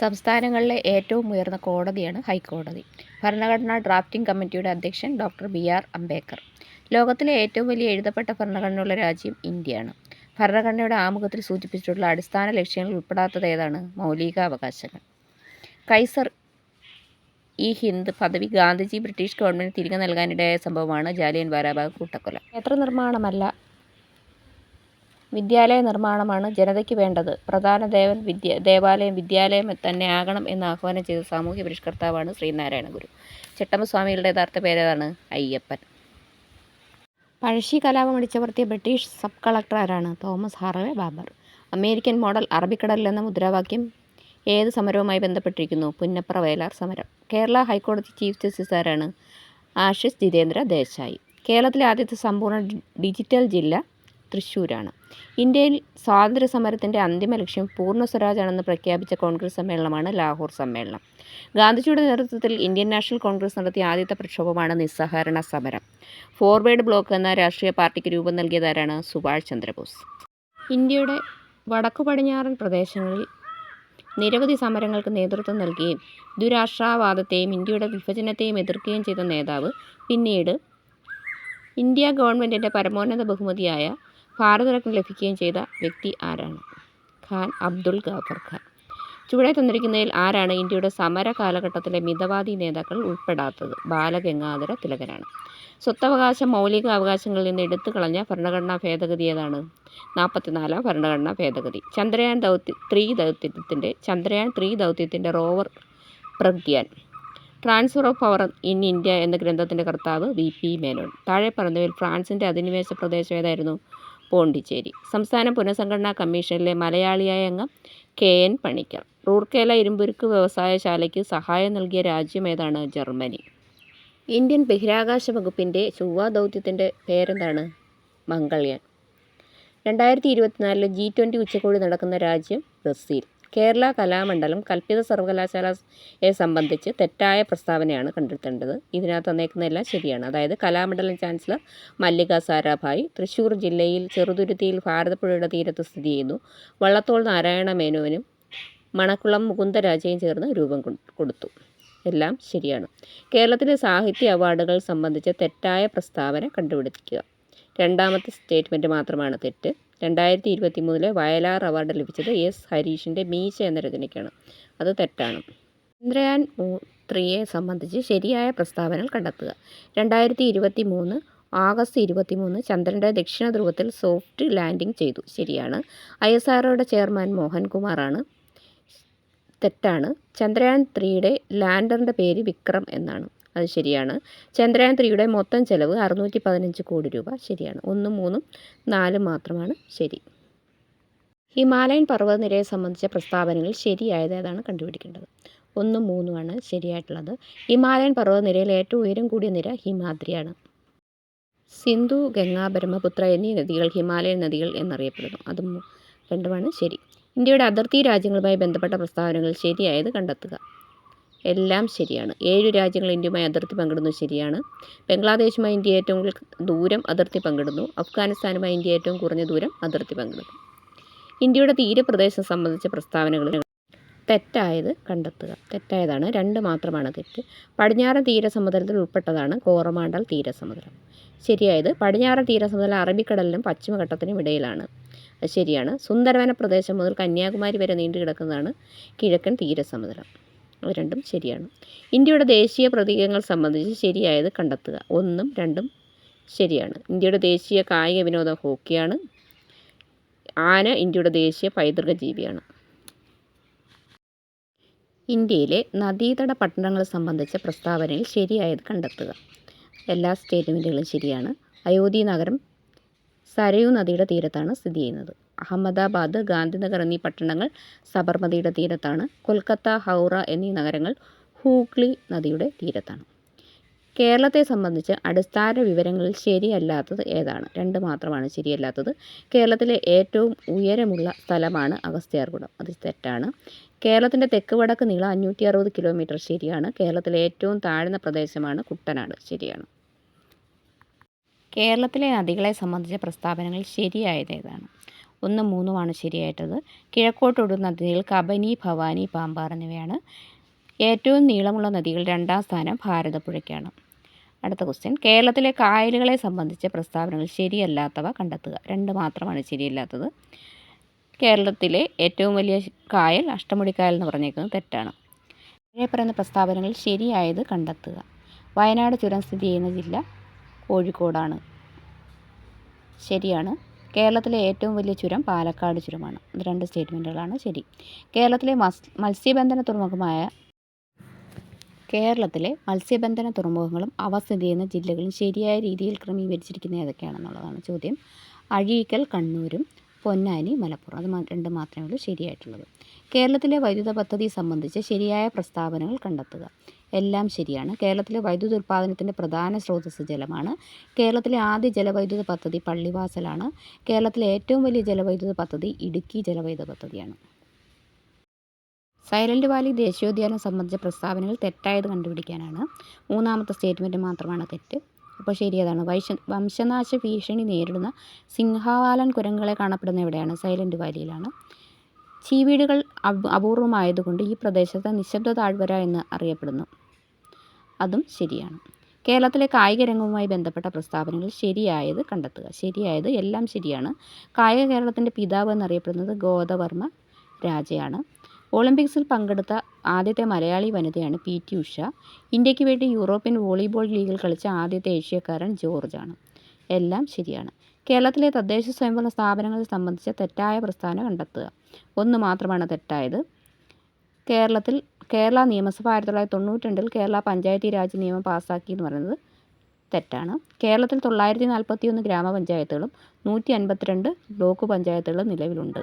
സംസ്ഥാനങ്ങളിലെ ഏറ്റവും ഉയർന്ന കോടതിയാണ് ഹൈക്കോടതി. ഭരണഘടനാ ഡ്രാഫ്റ്റിംഗ് കമ്മിറ്റിയുടെ അധ്യക്ഷൻ ഡോക്ടർ ബി. ആർ. അംബേദ്കർ. ലോകത്തിലെ ഏറ്റവും വലിയ എഴുതപ്പെട്ട ഭരണഘടനയുള്ള രാജ്യം ഇന്ത്യയാണ്. ഭരണഘടനയുടെ ആമുഖത്തിൽ സൂചിപ്പിച്ചിട്ടുള്ള അടിസ്ഥാന ലക്ഷ്യങ്ങൾ ഉൾപ്പെടാത്തത് ഏതാണ്? മൗലികാവകാശങ്ങൾ. കൈസർ ഈ ഹിന്ദ് പദവി ഗാന്ധിജി ബ്രിട്ടീഷ് ഗവൺമെന്റ് തിരികെ നൽകാനിടയായ സംഭവമാണ് ജാലിയൻ വാലാബാഗ് കൂട്ടക്കൊല. ക്ഷേത്ര നിർമ്മാണമല്ല വിദ്യാലയ നിർമ്മാണമാണ് ജനതയ്ക്ക് വേണ്ടത്. പ്രധാന ദേവൻ വിദ്യ ദേവാലയം വിദ്യാലയം തന്നെ ആകണം എന്ന് ആഹ്വാനം ചെയ്ത സാമൂഹ്യ പരിഷ്കർത്താവാണ് ശ്രീനാരായണ ഗുരു ചട്ടമ്പസ്വാമികളുടെ യഥാർത്ഥ പേരേതാണ് അയ്യപ്പൻ. പഴശ്ശി കലാപം അടിച്ചവർത്തിയ ബ്രിട്ടീഷ് സബ് കളക്ടർ ആരാണ് Thomas Harvey Babar. American model അറബിക്കടലിൽ എന്ന മുദ്രാവാക്യം ഏത് സമരവുമായി ബന്ധപ്പെട്ടിരിക്കുന്നു? പുന്നപ്ര വയലാർ സമരം. കേരള ഹൈക്കോടതി ചീഫ് ജസ്റ്റിസ് ആരാണ് ആഷിഷ് ജിതേന്ദ്ര ദേശായി. കേരളത്തിലെ ആദ്യത്തെ സമ്പൂർണ ഡിജിറ്റൽ ജില്ല തൃശ്ശൂരാണ്. ഇന്ത്യയിൽ സ്വാതന്ത്ര്യ സമരത്തിന്റെ അന്തിമ ലക്ഷ്യം പൂർണ സ്വരാജാണെന്ന് പ്രഖ്യാപിച്ച കോൺഗ്രസ് സമ്മേളനമാണ് ലാഹോർ സമ്മേളനം. ഗാന്ധിജിയുടെ നേതൃത്വത്തിൽ ഇന്ത്യൻ നാഷണൽ കോൺഗ്രസ് നടത്തിയ ആദ്യത്തെ പ്രക്ഷോഭമാണ് നിസ്സഹകരണ സമരം. ഫോർവേഡ് ബ്ലോക്ക് എന്ന രാഷ്ട്രീയ പാർട്ടിക്ക് രൂപം നൽകിയതാരാണ് സുഭാഷ് ചന്ദ്രബോസ്. ഇന്ത്യയുടെ വടക്കു പടിഞ്ഞാറൻ പ്രദേശങ്ങളിൽ നിരവധി സമരങ്ങൾക്ക് നേതൃത്വം നൽകുകയും ദുരാഷ്ട്രവാദത്തെയും ഇന്ത്യയുടെ വിഭജനത്തെയും എതിർക്കുകയും ചെയ്ത നേതാവ് പിന്നീട് ഇന്ത്യ ഗവൺമെന്റിന്റെ പരമോന്നത ബഹുമതിയായ ഭാരതരത്ന ലഭിക്കുകയും ചെയ്ത വ്യക്തി ആരാണ്? ഖാൻ അബ്ദുൾ ഗാഫർ ഖാൻ. ചുവടെ തന്നിരിക്കുന്നതിൽ ആരാണ് ഇന്ത്യയുടെ സമര കാലഘട്ടത്തിലെ മിതവാദി നേതാക്കൾ ഉൾപ്പെടാത്തത്? ബാലഗംഗാധര തിലകനാണ്. സ്വത്തവകാശ മൗലിക അവകാശങ്ങളിൽ നിന്ന് എടുത്തു കളഞ്ഞ ഭരണഘടനാ ഭേദഗതി ഏതാണ്? നാൽപ്പത്തിനാലാം ഭരണഘടനാ ഭേദഗതി. ചന്ദ്രയാൻ ദൗത്യ ത്രീ ദൗത്യത്തിന്റെ ചന്ദ്രയാൻ ത്രീ ദൗത്യത്തിന്റെ rover Pragyan. Transfer of power in India എന്ന ഗ്രന്ഥത്തിന്റെ കർത്താവ് വി പി മേനോൻ. താഴെ പറഞ്ഞവയിൽ ഫ്രാൻസിന്റെ അധിനിവേശ പ്രദേശം ഏതായിരുന്നു? പോണ്ടിച്ചേരി. സംസ്ഥാന പുനഃസംഘടനാ കമ്മീഷനിലെ മലയാളിയായ അംഗം കെ എൻ പണിക്കർ. റൂർക്കേല ഇരുമ്പുരുക്ക് വ്യവസായശാലയ്ക്ക് സഹായം നൽകിയ രാജ്യം ഏതാണ്? ജർമ്മനി. ഇന്ത്യൻ ബഹിരാകാശ വകുപ്പിന്റെ ചൊവ്വ ദൗത്യത്തിന്റെ പേരെന്താണ്? മംഗൾയാൻ. രണ്ടായിരത്തി ഇരുപത്തിനാലിൽ ജി ട്വന്റി ഉച്ചകോടി നടക്കുന്ന രാജ്യം ബ്രസീൽ. കേരള കലാമണ്ഡലം കൽപ്പിത സർവകലാശാലയെ സംബന്ധിച്ച് തെറ്റായ പ്രസ്താവനയാണ് കണ്ടെത്തേണ്ടത്. ഇതിനകത്ത് തന്നേക്കുന്നതെല്ലാം ശരിയാണ്. അതായത് കലാമണ്ഡലം ചാൻസലർ മല്ലിക സാരാഭായ് തൃശ്ശൂർ ജില്ലയിൽ ചെറുതുരുത്തിയിൽ ഭാരതപ്പുഴയുടെ തീരത്ത് സ്ഥിതി ചെയ്യുന്നു. വള്ളത്തോൾ നാരായണ മേനോനും മണക്കുളം മുകുന്ദരാജയും ചേർന്ന് രൂപം കൊടുത്തു. എല്ലാം ശരിയാണ്. കേരളത്തിലെ സാഹിത്യ അവാർഡുകൾ സംബന്ധിച്ച തെറ്റായ പ്രസ്താവന കണ്ടുപിടിക്കുക. രണ്ടാമത്തെ സ്റ്റേറ്റ്മെന്റ് മാത്രമാണ് തെറ്റ്. രണ്ടായിരത്തി ഇരുപത്തി മൂന്നിലെ വയലാർ അവാർഡ് ലഭിച്ചത് എസ് ഹരീഷിന്റെ മീശ എന്ന രചനയ്ക്കാണ്. അത് തെറ്റാണ്. ചന്ദ്രയാൻ ത്രീയെ സംബന്ധിച്ച് ശരിയായ പ്രസ്താവനകൾ കണ്ടെത്തുക. രണ്ടായിരത്തി ഇരുപത്തി മൂന്ന് ആഗസ്റ്റ് ഇരുപത്തി മൂന്ന് ചന്ദ്രന്റെ ദക്ഷിണ ധ്രുവത്തിൽ സോഫ്റ്റ് ലാൻഡിംഗ് ചെയ്തു. ശരിയാണ്. ഐ എസ് ആർഒയുടെ ചെയർമാൻ മോഹൻകുമാറാണ്. തെറ്റാണ്. ചന്ദ്രയാൻ ത്രീയുടെ ലാൻഡറിന്റെ പേര് വിക്രം എന്നാണ്. അത് ശരിയാണ്. ചന്ദ്രയാൻ ത്രീയുടെ മൊത്തം ചെലവ് അറുന്നൂറ്റി പതിനഞ്ച് കോടി രൂപ. ശരിയാണ്. ഒന്നും മൂന്നും നാലും മാത്രമാണ് ശരി. ഹിമാലയൻ പർവതനിരയെ സംബന്ധിച്ച പ്രസ്താവനകൾ ശരിയായത് ഏതാണ് കണ്ടുപിടിക്കേണ്ടത്? ഒന്നും മൂന്നുമാണ് ശരിയായിട്ടുള്ളത്. ഹിമാലയൻ പർവതനിരയിൽ ഏറ്റവും ഉയരം കൂടിയ നിര ഹിമാദ്രിയാണ്. സിന്ധു ഗംഗ ബ്രഹ്മപുത്ര എന്നീ നദികൾ ഹിമാലയൻ നദികൾ എന്നറിയപ്പെടുന്നു. അതും രണ്ടുമാണ് ശരി. ഇന്ത്യയുടെ അതിർത്തി രാജ്യങ്ങളുമായി ബന്ധപ്പെട്ട പ്രസ്താവനകൾ ശരിയായത് കണ്ടെത്തുക. എല്ലാം ശരിയാണ്. ഏഴ് രാജ്യങ്ങൾ ഇന്ത്യയുമായി അതിർത്തി പങ്കിടുന്നു ശരിയാണ്. ബംഗ്ലാദേശുമായി ഇന്ത്യ ഏറ്റവും ദൂരം അതിർത്തി പങ്കിടുന്നു. അഫ്ഗാനിസ്ഥാനുമായി ഇന്ത്യ ഏറ്റവും കുറഞ്ഞ ദൂരം അതിർത്തി പങ്കിടുന്നു. ഇന്ത്യയുടെ തീരപ്രദേശം സംബന്ധിച്ച പ്രസ്താവനകൾ തെറ്റായത് കണ്ടെത്തുക. തെറ്റായതാണ്. രണ്ട് മാത്രമാണ് തെറ്റ്. പടിഞ്ഞാറൻ തീരസമുദ്രത്തിൽ ഉൾപ്പെട്ടതാണ് കോറമാണ്ടൽ തീരസമുദ്രം. ശരിയായത് പടിഞ്ഞാറൻ തീരസമുദ്രം അറബിക്കടലിനും പശ്ചിമഘട്ടത്തിനും ഇടയിലാണ്. അത് ശരിയാണ്. സുന്ദരവന പ്രദേശം മുതൽ കന്യാകുമാരി വരെ നീണ്ടു കിടക്കുന്നതാണ് കിഴക്കൻ തീരസമുദ്രം. അത് രണ്ടും ശരിയാണ്. ഇന്ത്യയുടെ ദേശീയ പ്രതീകങ്ങൾ സംബന്ധിച്ച് ശരിയായത് കണ്ടെത്തുക. ഒന്നും രണ്ടും ശരിയാണ്. ഇന്ത്യയുടെ ദേശീയ കായിക വിനോദം ഹോക്കിയാണ്. ആന ഇന്ത്യയുടെ ദേശീയ പൈതൃക ജീവിയാണ്. ഇന്ത്യയിലെ നദീതട പട്ടണങ്ങൾ സംബന്ധിച്ച പ്രസ്താവനയിൽ ശരിയായത് കണ്ടെത്തുക. എല്ലാ സ്റ്റേറ്റ്മെന്റുകളും ശരിയാണ്. അയോധ്യ നഗരം സരയൂ നദിയുടെ തീരത്താണ് സ്ഥിതി ചെയ്യുന്നത്. അഹമ്മദാബാദ് ഗാന്ധിനഗർ എന്നീ പട്ടണങ്ങൾ സബർമതിയുടെ തീരത്താണ്. കൊൽക്കത്ത ഹൗറ എന്നീ നഗരങ്ങൾ ഹൂഗ്ലി നദിയുടെ തീരത്താണ്. കേരളത്തെ സംബന്ധിച്ച് അടിസ്ഥാന വിവരങ്ങളിൽ ശരിയല്ലാത്തത് ഏതാണ്? രണ്ട് മാത്രമാണ് ശരിയല്ലാത്തത്. കേരളത്തിലെ ഏറ്റവും ഉയരമുള്ള സ്ഥലമാണ് അഗസ്ത്യാർകുടം. അത് തെറ്റാണ്. കേരളത്തിന്റെ തെക്ക് വടക്ക് നീളം അഞ്ഞൂറ്റി അറുപത് കിലോമീറ്റർ ശരിയാണ്. കേരളത്തിലെ ഏറ്റവും താഴ്ന്ന പ്രദേശമാണ് കുട്ടനാട്. ശരിയാണ്. കേരളത്തിലെ നദികളെ സംബന്ധിച്ച പ്രസ്താവനകൾ ശരിയായത് ഏതാണ് ഒന്ന് മൂന്നുമാണ് ശരിയായിട്ടത് കിഴക്കോട്ടൊടുന്ന നദികൾ കബനി ഭവാനി പാമ്പാർ എന്നിവയാണ്. ഏറ്റവും നീളമുള്ള നദികൾ രണ്ടാം സ്ഥാനം ഭാരതപ്പുഴയ്ക്കാണ്. അടുത്ത ക്വസ്റ്റ്യൻ കേരളത്തിലെ കായലുകളെ സംബന്ധിച്ച പ്രസ്താവനകൾ ശരിയല്ലാത്തവ കണ്ടെത്തുക. രണ്ട് മാത്രമാണ് ശരിയല്ലാത്തത്. കേരളത്തിലെ ഏറ്റവും വലിയ കായൽ അഷ്ടമുടിക്കായൽ എന്ന് പറഞ്ഞേക്കുന്നത് തെറ്റാണ്. താഴെ പറയുന്ന പ്രസ്താവനകൾ ശരിയായത് കണ്ടെത്തുക. വയനാട് ചുരം സ്ഥിതി ചെയ്യുന്ന ജില്ല കോഴിക്കോടാണ്. ശരിയാണ്. കേരളത്തിലെ ഏറ്റവും വലിയ ചുരം പാലക്കാട് ചുരമാണ്. ഇത് രണ്ട് സ്റ്റേറ്റ്മെന്റുകളാണ് ശരി. കേരളത്തിലെ മസ് മത്സ്യബന്ധന തുറമുഖമായ കേരളത്തിലെ മത്സ്യബന്ധന തുറമുഖങ്ങളും അവ സ്ഥിതി ചെയ്യുന്ന ജില്ലകളും ശരിയായ രീതിയിൽ ക്രമീകരിച്ചിരിക്കുന്ന ഏതൊക്കെയാണെന്നുള്ളതാണ് ചോദ്യം. അഴീക്കൽ കണ്ണൂരും പൊന്നാനി മലപ്പുറം. അത് രണ്ട് മാത്രമേ ഉള്ളൂ. ശരിയായിട്ടുള്ളത്. കേരളത്തിലെ വൈദ്യുത പദ്ധതി സംബന്ധിച്ച് ശരിയായ പ്രസ്താവനകൾ കണ്ടെത്തുക. എല്ലാം ശരിയാണ്. കേരളത്തിലെ വൈദ്യുതി ഉൽപ്പാദനത്തിന്റെ പ്രധാന സ്രോതസ്സ് ജലമാണ്. കേരളത്തിലെ ആദ്യ ജലവൈദ്യുത പദ്ധതി പള്ളിവാസലാണ്. കേരളത്തിലെ ഏറ്റവും വലിയ ജലവൈദ്യുത പദ്ധതി ഇടുക്കി ജലവൈദ്യുത പദ്ധതിയാണ്. സൈലന്റ് വാലി ദേശീയോദ്യാനം സംബന്ധിച്ച പ്രസ്താവനകൾ തെറ്റായത് കണ്ടുപിടിക്കാനാണ്. മൂന്നാമത്തെ സ്റ്റേറ്റ്മെന്റ് മാത്രമാണ് തെറ്റ്. അപ്പോൾ ശരി അതാണ്. വൈശ വംശനാശ ഭീഷണി നേരിടുന്ന സിംഹവാലൻ കുരങ്ങുകളെ കാണപ്പെടുന്ന എവിടെയാണ്? സൈലന്റ് വാലിയിലാണ്. ചീവീടുകൾ അപൂർവമായതുകൊണ്ട് ഈ പ്രദേശത്തെ നിശബ്ദ താഴ്വര എന്ന് അറിയപ്പെടുന്നു. അതും ശരിയാണ്. കേരളത്തിലെ കായിക രംഗവുമായി ബന്ധപ്പെട്ട പ്രസ്താവനകൾ ശരിയായത് കണ്ടെത്തുക. ശരിയായത് എല്ലാം ശരിയാണ്. കായിക കേരളത്തിന്റെ പിതാവ് എന്നറിയപ്പെടുന്നത് ഗോദവർമ്മ രാജയാണ്. ഒളിമ്പിക്സിൽ പങ്കെടുത്ത ആദ്യത്തെ മലയാളി വനിതയാണ് പി ടി ഉഷ. ഇന്ത്യയ്ക്ക് വേണ്ടി യൂറോപ്യൻ വോളിബോൾ ലീഗിൽ കളിച്ച ആദ്യത്തെ ഏഷ്യക്കാരൻ ജോർജാണ് എല്ലാം ശരിയാണ്. കേരളത്തിലെ തദ്ദേശ സ്വയംഭരണ സ്ഥാപനങ്ങളെ സംബന്ധിച്ച തെറ്റായ പ്രസ്താവന കണ്ടെത്തുക. ഒന്ന് മാത്രമാണ് തെറ്റായത്. കേരളത്തിൽ കേരള നിയമസഭ ആയിരത്തി തൊള്ളായിരത്തി തൊണ്ണൂറ്റി രണ്ടിൽ കേരള പഞ്ചായത്തി രാജ് നിയമം പാസ്സാക്കി എന്ന് പറയുന്നത് തെറ്റാണ്. കേരളത്തിൽ തൊള്ളായിരത്തി നാൽപ്പത്തി ഒന്ന് ഗ്രാമപഞ്ചായത്തുകളും നൂറ്റി അൻപത്തിരണ്ട് ബ്ലോക്ക് പഞ്ചായത്തുകളും നിലവിലുണ്ട്.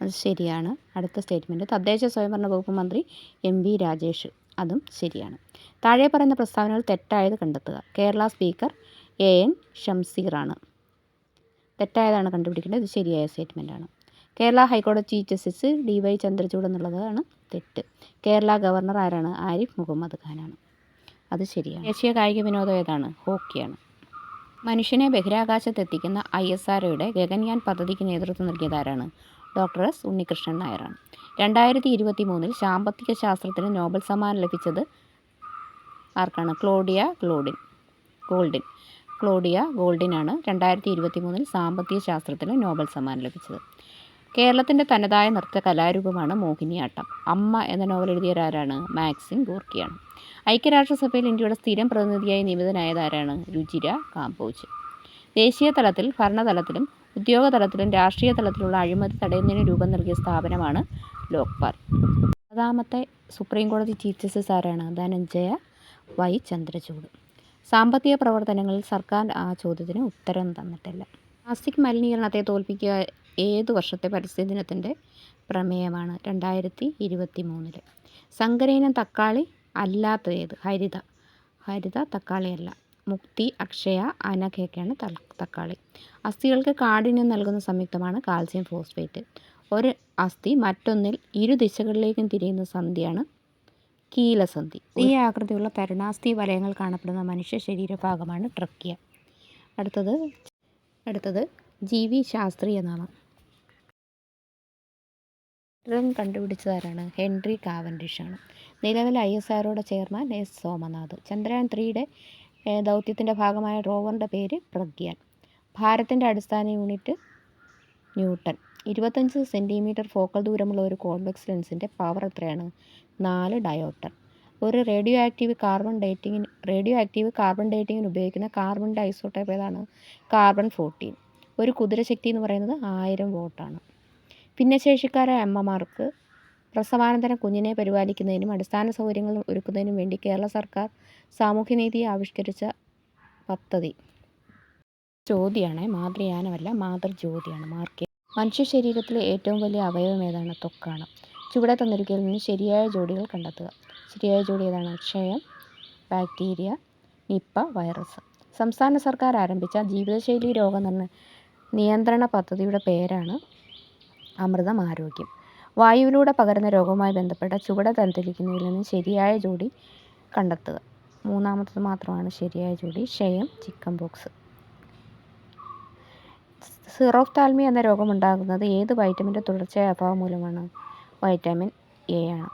അത് ശരിയാണ്. അടുത്ത സ്റ്റേറ്റ്മെന്റ് തദ്ദേശ സ്വയംഭരണ വകുപ്പ് മന്ത്രി എം വി രാജേഷ്. അതും ശരിയാണ്. താഴെ പറയുന്ന പ്രസ്താവനകൾ തെറ്റായത് കണ്ടെത്തുക. കേരള സ്പീക്കർ എ എൻ ഷംസീറാണ് തെറ്റായതാണ് കണ്ടുപിടിക്കേണ്ടത്. ഇത് ശരിയായ സ്റ്റേറ്റ്മെന്റാണ് കേരള ഹൈക്കോടതി chief justice D Y Chandrachud എന്നുള്ളതാണ് തെറ്റ്. കേരള ഗവർണർ ആരാണ്? ആരിഫ് മുഹമ്മദ് ഖാനാണ്. അത് ശരിയാണ്. ദേശീയ കായിക വിനോദം ഏതാണ്? ഹോക്കിയാണ്. മനുഷ്യനെ ബഹിരാകാശത്തെത്തിക്കുന്ന ഐ എസ് ആർഒയുടെ ഗഗൻയാൻ പദ്ധതിക്ക് നേതൃത്വം നൽകിയത് ആരാണ്? ഡോക്ടർ എസ് ഉണ്ണികൃഷ്ണൻ നായരാണ്. രണ്ടായിരത്തി ഇരുപത്തി മൂന്നിൽ സാമ്പത്തിക ശാസ്ത്രത്തിന് നോബൽ സമ്മാനം ലഭിച്ചത് ആർക്കാണ്? Claudia Goldin Goldin. ക്ലോഡിയ ഗോൾഡിനാണ് രണ്ടായിരത്തി ഇരുപത്തി മൂന്നിൽ സാമ്പത്തിക ശാസ്ത്രത്തിന് നോബൽ സമ്മാനം ലഭിച്ചത്. കേരളത്തിന്റെ തനതായ നൃത്ത കലാരൂപമാണ് മോഹിനിയാട്ടം. അമ്മ എന്ന നോവൽ എഴുതിയവരാരാണ്? മാക്സിം ഗോർക്കിയാണ്. ഐക്യരാഷ്ട്രസഭയിൽ ഇന്ത്യയുടെ സ്ഥിരം പ്രതിനിധിയായി നിയമിതനായതാരാണ്? രുചിര കാമ്പോജ് ദേശീയ തലത്തിൽ ഭരണതലത്തിലും ഉദ്യോഗ തലത്തിലും രാഷ്ട്രീയ തലത്തിലുള്ള അഴിമതി തടയുന്നതിന് രൂപം നൽകിയ സ്ഥാപനമാണ് ലോക്പാൽ. പതാമത്തെ സുപ്രീം കോടതി ചീഫ് ജസ്റ്റിസ് ആരാണ്? ധനഞ്ജയ വൈ ചന്ദ്രചൂഡ്. സാമ്പത്തിക പ്രവർത്തനങ്ങളിൽ സർക്കാർ ആ ചോദ്യത്തിന് ഉത്തരം തന്നിട്ടില്ല. പ്ലാസ്റ്റിക് മലിനീകരണത്തെ തോൽപ്പിക്കുക ഏത് വർഷത്തെ പരിസ്ഥിതി ദിനത്തിന്റെ പ്രമേയമാണ് രണ്ടായിരത്തി ഇരുപത്തി മൂന്നിൽ സങ്കരയിനം തക്കാളി അല്ലാത്ത ഏത് ഹരിത. ഹരിത തക്കാളിയല്ല. മുക്തി അക്ഷയ അനഘയൊക്കെയാണ് തക്കാളി. അസ്ഥികൾക്ക് കാഠിന്യം നൽകുന്ന സംയുക്തമാണ് കാൽസ്യം ഫോസ്ഫേറ്റ്. ഒരു അസ്ഥി മറ്റൊന്നിൽ ഇരു ദിശകളിലേക്കും തിരിയുന്ന സന്ധിയാണ് കീലസന്ധി. ഈ ആകൃതിയുള്ള തരുണാസ്ഥി വലയങ്ങൾ കാണപ്പെടുന്ന മനുഷ്യ ശരീരഭാഗമാണ് ട്രക്കിയ. അടുത്തത് അടുത്തത് ജീവി ശാസ്ത്രീയ നാമം. ചിത്രം കണ്ടുപിടിച്ചതാരാണ്? ഹെൻറി കാവൻഡിഷ് ആണ് നിലവിലെ ഐ എസ് ആറോടെ ചെയർമാൻ എസ് സോമനാഥ്. ചന്ദ്രയാൻ ത്രീയുടെ ദൗത്യത്തിന്റെ ഭാഗമായ റോവറിന്റെ പേര് പ്രഗ്യാൻ. ഭാരത്തിന്റെ അടിസ്ഥാന യൂണിറ്റ് ന്യൂട്ടൺ. ഇരുപത്തഞ്ച് സെന്റിമീറ്റർ ഫോക്കൽ ദൂരമുള്ള ഒരു കോൺവെക്സ് ലെൻസിന്റെ പവർ എത്രയാണ്? നാല് ഡയോട്ടർ ഒരു റേഡിയോ ആക്റ്റീവ് കാർബൺ ഡേറ്റിങ്ങിന് റേഡിയോ ആക്റ്റീവ് കാർബൺ ഡേറ്റിങ്ങിന് ഉപയോഗിക്കുന്ന കാർബണിന്റെ ഐസോട്ടൈപ്പ് ഏതാണ്? Carbon fourteen. ഒരു കുതിരശക്തി എന്ന് പറയുന്നത് ആയിരം വോട്ടാണ്. ഭിന്നശേഷിക്കാരായ അമ്മമാർക്ക് പ്രസവാനന്തര കുഞ്ഞിനെ പരിപാലിക്കുന്നതിനും അടിസ്ഥാന സൗകര്യങ്ങൾ ഒരുക്കുന്നതിനും വേണ്ടി കേരള സർക്കാർ സാമൂഹ്യനീതി ആവിഷ്കരിച്ച പദ്ധതി. ജ്യോതിയാണ് മാതൃയാനമല്ല മാതൃജ്യോതിയാണ് മാർക്ക്. മനുഷ്യ ശരീരത്തിലെ ഏറ്റവും വലിയ അവയവം ഏതാണ്? ത്വക്കാണ്. ചുവടെ തന്നിരിക്കയിൽ നിന്ന് ശരിയായ ജോഡികൾ കണ്ടെത്തുക. ശരിയായ ജോഡി ഏതാണ്? ക്ഷയം ബാക്ടീരിയ നിപ്പ വൈറസ്. സംസ്ഥാന സർക്കാർ ആരംഭിച്ച ജീവിതശൈലി രോഗനിർണ നിയന്ത്രണ പദ്ധതിയുടെ പേരാണ് അമൃതം ആരോഗ്യം വായുവിലൂടെ പകരുന്ന രോഗവുമായി ബന്ധപ്പെട്ട ചുവടെ തന്നിരിക്കുന്നതിൽ നിന്ന് ശരിയായ ജോഡി കണ്ടെത്തുക. മൂന്നാമത്തത് മാത്രമാണ് ശരിയായ ജോഡി ക്ഷയം ചിക്കൻ ബോക്സ് സിറോഫ്താൽമി എന്ന രോഗമുണ്ടാകുന്നത് ഏത് വൈറ്റമിന്റെ തുടർച്ചയായ അഭാവം മൂലമാണ്? വൈറ്റമിൻ എ ആണ്.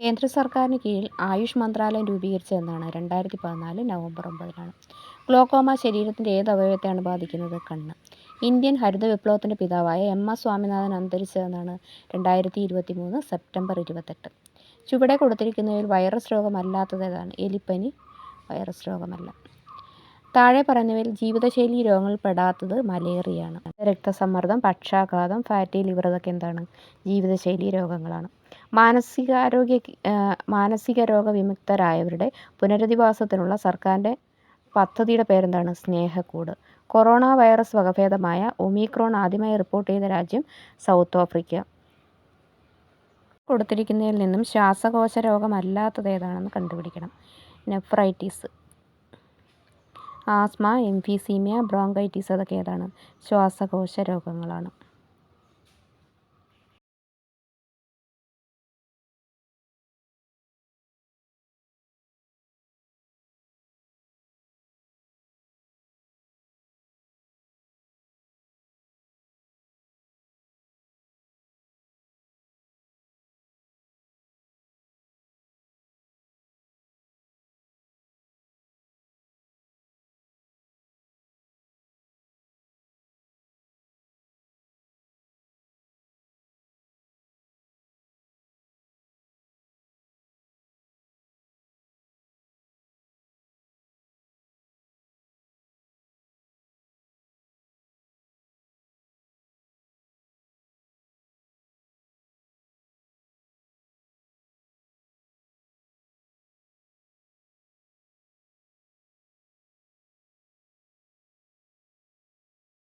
കേന്ദ്ര സർക്കാരിന് കീഴിൽ ആയുഷ് മന്ത്രാലയം രൂപീകരിച്ചതെന്നാണ് രണ്ടായിരത്തി പതിനാല് നവംബർ ഒമ്പതിനാണ് ഗ്ലോക്കോമ ശരീരത്തിന്റെ ഏത് അവയവത്തെയാണ് ബാധിക്കുന്നത്? കണ്ണ്. ഇന്ത്യൻ ഹരിത വിപ്ലവത്തിന്റെ പിതാവായ എം എസ് സ്വാമിനാഥൻ അന്തരിച്ചതെന്നാണ് രണ്ടായിരത്തി ഇരുപത്തി മൂന്ന് സെപ്റ്റംബർ ഇരുപത്തെട്ട്. ചുവടെ കൊടുത്തിരിക്കുന്നതിൽ വൈറസ് രോഗമല്ലാത്തതേതാണ് എലിപ്പനി വൈറസ് രോഗമല്ല. താഴെ പറയുന്നവയിൽ ജീവിതശൈലി രോഗങ്ങൾ പെടാത്തത് മലേറിയയാണ്. രക്തസമ്മർദ്ദം പക്ഷാഘാതം ഫാറ്റി ലിവർ ഇതൊക്കെ എന്താണ്? ജീവിതശൈലി രോഗങ്ങളാണ്. മാനസികാരോഗ്യ മാനസിക രോഗവിമുക്തരായവരുടെ പുനരധിവാസത്തിനുള്ള സർക്കാരിന്റെ പദ്ധതിയുടെ പേരെന്താണ്? സ്നേഹക്കൂട്. കൊറോണ വൈറസ് വകഭേദമായ ഒമിക്രോൺ ആദ്യമായി റിപ്പോർട്ട് ചെയ്ത രാജ്യം സൗത്ത് ആഫ്രിക്ക. കൊടുത്തിരിക്കുന്നതിൽ നിന്നും ശ്വാസകോശ രോഗമല്ലാത്തത് ഏതാണെന്ന് കണ്ടുപിടിക്കണം. നെഫ്രൈറ്റിസ്. ആസ്മ എംഫീസീമിയ ബ്രോങ്കൈറ്റിസ് അതൊക്കെ ഏതാണ്? ശ്വാസകോശ രോഗങ്ങളാണ്.